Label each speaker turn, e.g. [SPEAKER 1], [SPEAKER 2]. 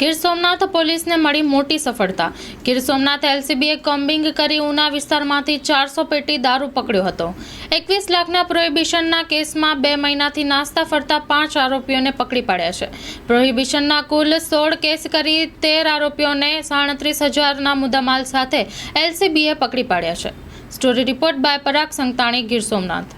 [SPEAKER 1] ગીર સોમનાથ પોલીસને મળી મોટી સફળતા. ગીર સોમનાથ એલસીબીએ કોમ્બિંગ કરી ઉના વિસ્તારમાંથી ચારસો પેટી દારૂ પકડ્યો હતો. એકવીસ લાખના પ્રોહિબિશનના કેસમાં બે મહિનાથી નાસ્તા ફરતા પાંચ આરોપીઓને પકડી પાડ્યા છે. પ્રોહિબિશનના કુલ સોળ કેસ કરી તેર આરોપીઓને સાડત્રીસ હજારના મુદ્દામાલ સાથે એલસીબીએ પકડી પાડ્યા છે. Story report by Parag Santani, Gir Somnath.